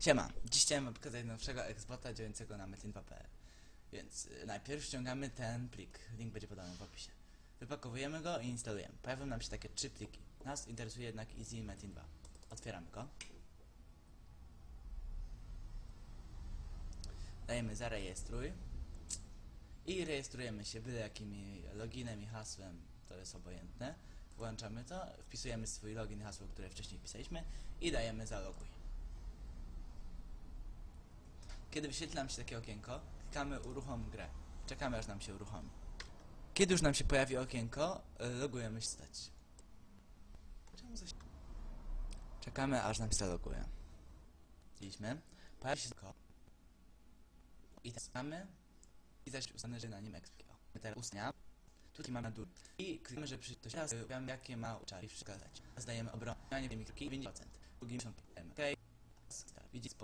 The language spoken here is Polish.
Siema, dziś chciałem wam pokazać nowszego eksporta działającego na metin.pl Więc y, najpierw ściągamy ten plik, link będzie podany w opisie. Wypakowujemy go i instalujemy. Pojawią nam się takie trzy pliki. Nas interesuje jednak Easy Metin 2. Otwieramy go. Dajemy zarejestruj. I rejestrujemy się byle jakimi loginem i hasłem, to jest obojętne. Włączamy to, wpisujemy swój login i hasło, które wcześniej wpisaliśmy i dajemy zaloguj. Kiedy wyświetli nam się takie okienko, klikamy uruchom grę. Czekamy aż nam się uruchomi. Kiedy już nam się pojawi okienko, y, logujemy się stać. Czekamy aż nam się zaloguje. Widzieliśmy. Pojawi się tylko. I teraz mamy. I zaś uznane, że na nim ekspio. Teraz ustania. Tutaj mamy dół. I klikamy, że przy to teraz wiemy jakie ma uczary wskazać. Zdajemy obronę. nie wiem, i 50%. Drugim są OK. Widzicie,